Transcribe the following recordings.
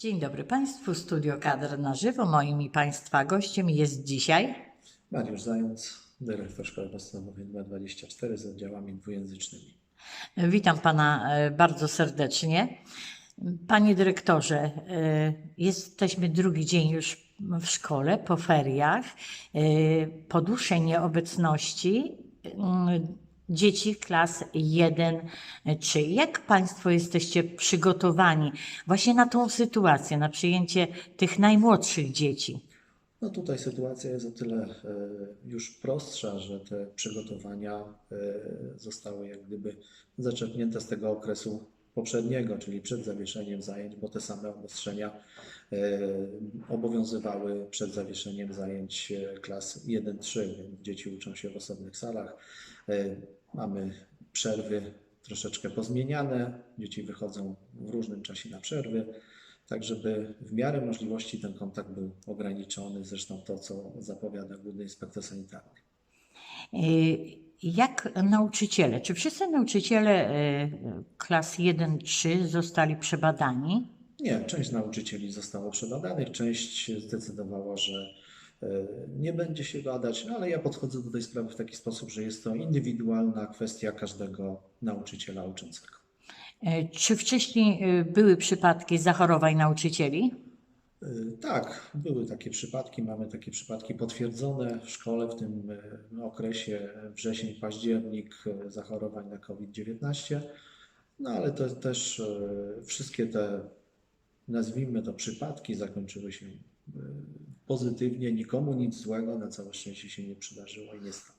Dzień dobry Państwu, Studio Kadr na żywo. Moim i Państwa gościem jest dzisiaj Mariusz Zając, dyrektor Szkoły Podstawowej nr 24 z oddziałami dwujęzycznymi. Witam Pana e, bardzo serdecznie. Panie dyrektorze, e, jesteśmy drugi dzień już w szkole, po feriach, e, po dłuższej nieobecności mm, dzieci klas 1-3. Jak Państwo jesteście przygotowani właśnie na tą sytuację, na przyjęcie tych najmłodszych dzieci? No tutaj sytuacja jest o tyle e, już prostsza, że te przygotowania e, zostały jak gdyby zaczerpnięte z tego okresu poprzedniego, czyli przed zawieszeniem zajęć, bo te same obostrzenia e, obowiązywały przed zawieszeniem zajęć klas 1-3, więc dzieci uczą się w osobnych salach. Mamy przerwy troszeczkę pozmieniane, dzieci wychodzą w różnym czasie na przerwy, tak żeby w miarę możliwości ten kontakt był ograniczony, zresztą to, co zapowiada Główny Inspektor Sanitarny. Y, Jak nauczyciele, czy wszyscy nauczyciele y, klas 1-3 zostali przebadani? Nie, część nauczycieli zostało przebadanych, część zdecydowała, że nie będzie się badać, no ale ja podchodzę do tej sprawy w taki sposób, że jest to indywidualna kwestia każdego nauczyciela uczącego. Y, Czy wcześniej y, były przypadki zachorowań nauczycieli? Tak, były takie przypadki, mamy takie przypadki potwierdzone w szkole w tym okresie wrzesień, październik zachorowań na COVID-19, no ale to też wszystkie te, nazwijmy to przypadki, zakończyły się pozytywnie, nikomu nic złego, na całe szczęście się nie przydarzyło i nie stało.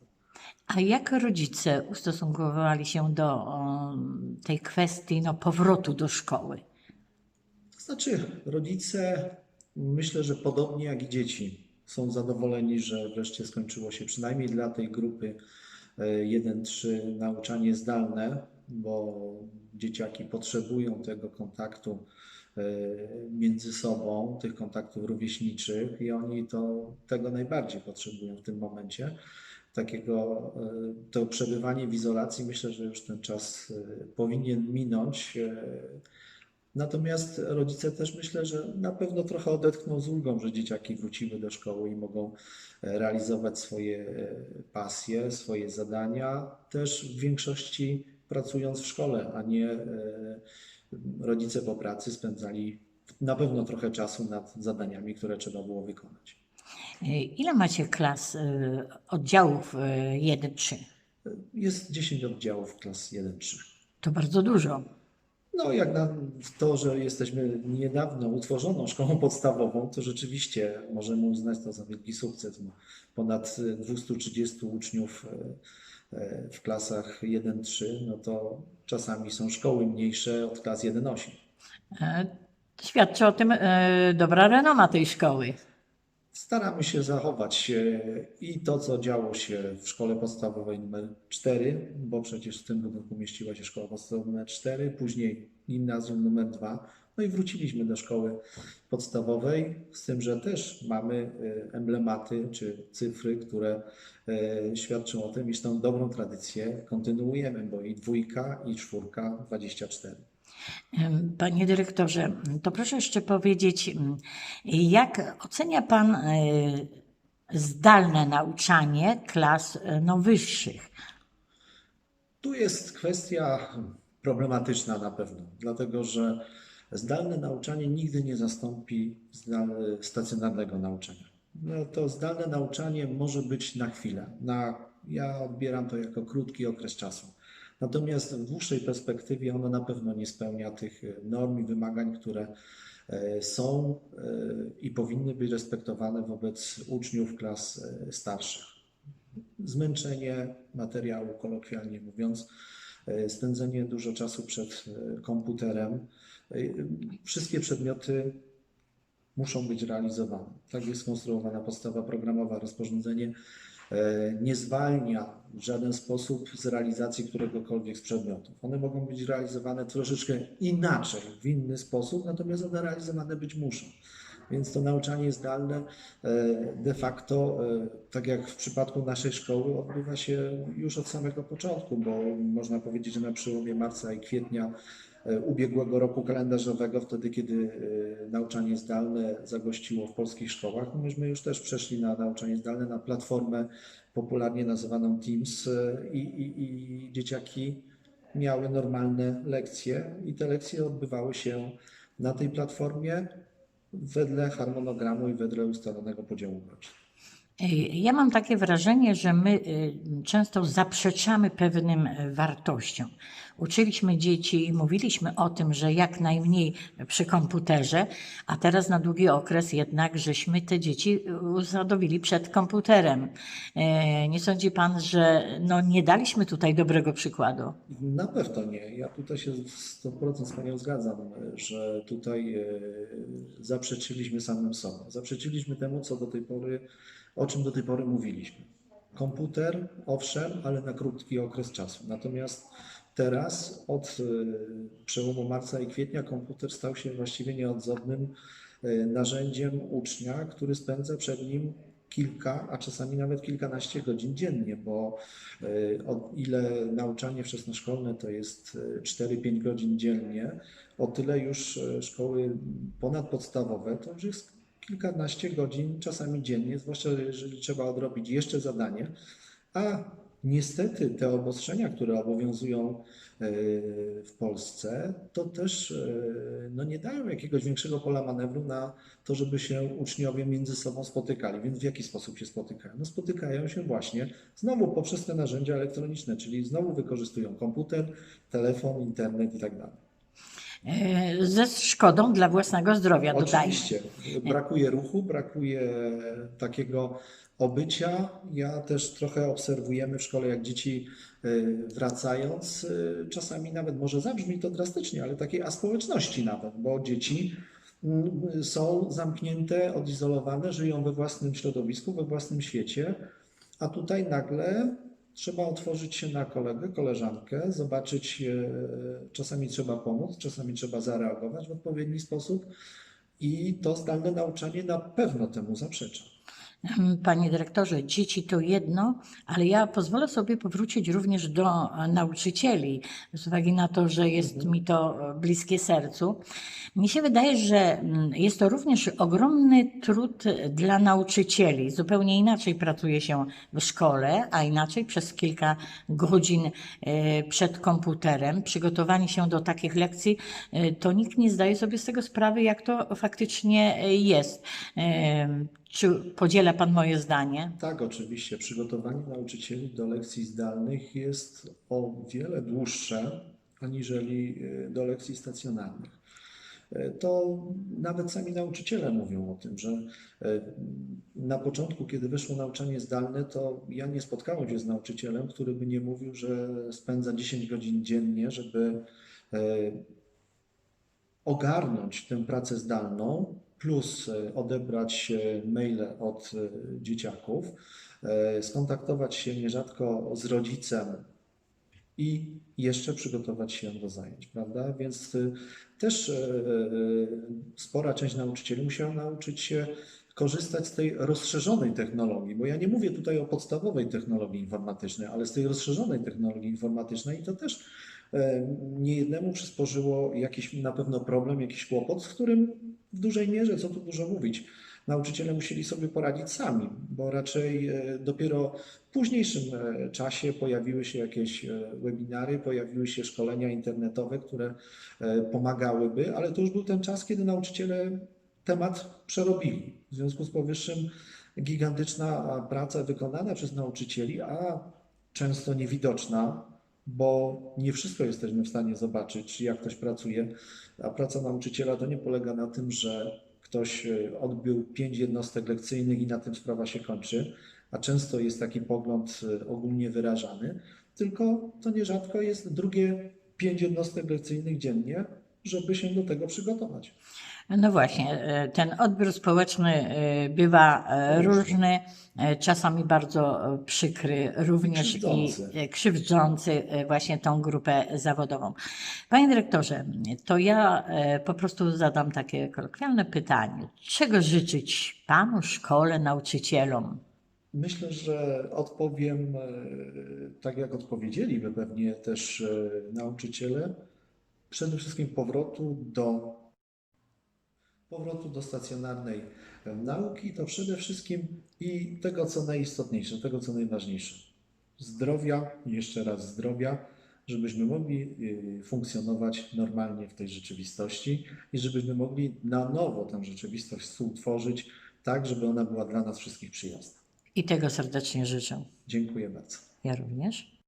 A jak rodzice ustosunkowali się do tej kwestii no, powrotu do szkoły? To znaczy, rodzice, myślę, że podobnie jak i dzieci, są zadowoleni, że wreszcie skończyło się przynajmniej dla tej grupy e, 1-3 nauczanie zdalne, bo dzieciaki potrzebują tego kontaktu e, między sobą, tych kontaktów rówieśniczych i oni to, tego najbardziej potrzebują w tym momencie. Takiego e, to przebywanie w izolacji, myślę, że już ten czas e, powinien minąć. e, Natomiast rodzice też myślę, że na pewno trochę odetchną z ulgą, że dzieciaki wróciły do szkoły i mogą e, realizować swoje e, pasje, swoje zadania, też w większości pracując w szkole, a nie e, rodzice po pracy spędzali na pewno trochę czasu nad zadaniami, które trzeba było wykonać. Y, Ile macie klas, y, oddziałów y, 1-3? Jest 10 oddziałów klas 1-3. To bardzo dużo. No, jak na to, że jesteśmy niedawno utworzoną szkołą podstawową, to rzeczywiście możemy uznać to za wielki sukces. Ponad 230 uczniów e, e, w klasach 1-3, no to czasami są szkoły mniejsze od klas 1-8. E, Świadczy o tym e, dobra renoma tej szkoły. Staramy się zachować e, i to, co działo się w szkole podstawowej numer 4, bo przecież w tym budynku mieściła się szkoła podstawowa numer 4, później gimnazjum numer 2, no i wróciliśmy do szkoły podstawowej, z tym, że też mamy e, emblematy czy cyfry, które e, świadczą o tym, iż tą dobrą tradycję kontynuujemy, bo i dwójka, i czwórka 24. Em, Panie dyrektorze, to proszę jeszcze powiedzieć, m, jak ocenia Pan e, zdalne nauczanie klas no, wyższych? Tu jest kwestia problematyczna na pewno, dlatego że zdalne nauczanie nigdy nie zastąpi stacjonarnego nauczania. No to zdalne nauczanie może być na chwilę. Na, ja odbieram to jako krótki okres czasu. Natomiast w dłuższej perspektywie ono na pewno nie spełnia tych norm i wymagań, które e, są e, i powinny być respektowane wobec uczniów klas e, starszych zmęczenie materiału, kolokwialnie mówiąc, e, spędzenie dużo czasu przed e, komputerem. Wszystkie przedmioty muszą być realizowane. Tak jest skonstruowana podstawa programowa. Rozporządzenie e, nie zwalnia w żaden sposób z realizacji któregokolwiek z przedmiotów. One mogą być realizowane troszeczkę inaczej, w inny sposób, natomiast one realizowane być muszą. Więc to nauczanie zdalne e, de facto, e, tak jak w przypadku naszej szkoły, odbywa się już od samego początku, bo można powiedzieć, że na przełomie marca i kwietnia ubiegłego roku kalendarzowego, wtedy kiedy e, nauczanie zdalne zagościło w polskich szkołach. Myśmy już też przeszli na nauczanie zdalne, na platformę popularnie nazywaną Teams e, i, i, i dzieciaki miały normalne lekcje i te lekcje odbywały się na tej platformie wedle harmonogramu i wedle ustalonego podziału godzin. Ja mam takie wrażenie, że my y, często zaprzeczamy pewnym y, wartościom. Uczyliśmy dzieci, i mówiliśmy o tym, że jak najmniej przy komputerze, a teraz na długi okres jednak, żeśmy te dzieci usadowili przed komputerem. E, Nie sądzi pan, że no nie daliśmy tutaj dobrego przykładu? Na pewno nie. Ja tutaj się 100% z Panią zgadzam, że tutaj zaprzeczyliśmy samym sobie. Zaprzeczyliśmy temu, co do tej pory, o czym do tej pory mówiliśmy. Komputer, owszem, ale na krótki okres czasu. Natomiast teraz, od e, przełomu marca i kwietnia, komputer stał się właściwie nieodzownym e, narzędziem ucznia, który spędza przed nim kilka, a czasami nawet kilkanaście godzin dziennie, bo e, o ile nauczanie wczesnoszkolne to jest e, 4-5 godzin dziennie, o tyle już szkoły ponadpodstawowe to już jest kilkanaście godzin czasami dziennie, zwłaszcza jeżeli trzeba odrobić jeszcze zadanie, a niestety te obostrzenia, które obowiązują e, w Polsce, to też e, no, nie dają jakiegoś większego pola manewru na to, żeby się uczniowie między sobą spotykali. Więc w jaki sposób się spotykają? No, spotykają się właśnie znowu poprzez te narzędzia elektroniczne, czyli znowu wykorzystują komputer, telefon, internet i tak Ze szkodą dla własnego zdrowia, dodajmy. Oczywiście. Brakuje ruchu, brakuje takiego obycia. Ja też trochę obserwujemy w szkole, jak dzieci y, wracając, y, czasami nawet może zabrzmi to drastycznie, ale takiej aspołeczności nawet, bo dzieci mm, są zamknięte, odizolowane, żyją we własnym środowisku, we własnym świecie, a tutaj nagle trzeba otworzyć się na kolegę, koleżankę, zobaczyć, e, czasami trzeba pomóc, czasami trzeba zareagować w odpowiedni sposób i to zdalne nauczanie na pewno temu zaprzecza. Panie dyrektorze, dzieci to jedno, ale ja pozwolę sobie powrócić również do e, nauczycieli, z uwagi na to, że jest mi to e, bliskie sercu. Mi się wydaje, że mm, jest to również ogromny trud dla nauczycieli. Zupełnie inaczej pracuje się w szkole, a inaczej przez kilka godzin e, przed komputerem. Przygotowanie się do takich lekcji, e, to nikt nie zdaje sobie z tego sprawy, jak to faktycznie e, jest. Czy podziela Pan moje zdanie? Tak, oczywiście. Przygotowanie nauczycieli do lekcji zdalnych jest o wiele dłuższe aniżeli e, do lekcji stacjonarnych. E, To nawet sami nauczyciele mówią o tym, że e, na początku, kiedy weszło nauczanie zdalne, to ja nie spotkałem się z nauczycielem, który by nie mówił, że spędza 10 godzin dziennie, żeby ogarnąć tę pracę zdalną, plus e, odebrać maile od e, dzieciaków, e, skontaktować się nierzadko z rodzicem i jeszcze przygotować się do zajęć, prawda? Więc też spora część nauczycieli musiała nauczyć się korzystać z tej rozszerzonej technologii, bo ja nie mówię tutaj o podstawowej technologii informatycznej, ale z tej rozszerzonej technologii informatycznej i to też niejednemu przysporzyło jakiś na pewno problem, jakiś kłopot, z którym w dużej mierze, co tu dużo mówić, nauczyciele musieli sobie poradzić sami, bo raczej e, dopiero w późniejszym e, czasie pojawiły się jakieś e, webinary, pojawiły się szkolenia internetowe, które e, pomagałyby, ale to już był ten czas, kiedy nauczyciele temat przerobili. W związku z powyższym gigantyczna praca wykonana przez nauczycieli, a często niewidoczna, bo nie wszystko jesteśmy w stanie zobaczyć, jak ktoś pracuje. A praca nauczyciela to nie polega na tym, że ktoś e, odbył pięć jednostek lekcyjnych i na tym sprawa się kończy, a często jest taki pogląd e, ogólnie wyrażany, tylko to nierzadko jest drugie pięć jednostek lekcyjnych dziennie, żeby się do tego przygotować. No właśnie, e, ten odbiór społeczny e, bywa e, różny, czasami bardzo przykry, również i Krzywdzący. e, krzywdzący właśnie tą grupę zawodową. Panie dyrektorze, to ja po prostu zadam takie kolokwialne pytanie. Czego życzyć panu, szkole, nauczycielom? Myślę, że odpowiem tak, jak odpowiedzieliby pewnie też nauczyciele. Przede wszystkim powrotu do powrotu do stacjonarnej nauki, to przede wszystkim i tego, co najistotniejsze, tego, co najważniejsze. Zdrowia, jeszcze raz zdrowia, żebyśmy mogli y, funkcjonować normalnie w tej rzeczywistości i żebyśmy mogli na nowo tę rzeczywistość współtworzyć tak, żeby ona była dla nas wszystkich przyjazna. I tego serdecznie życzę. Dziękuję bardzo. Ja również.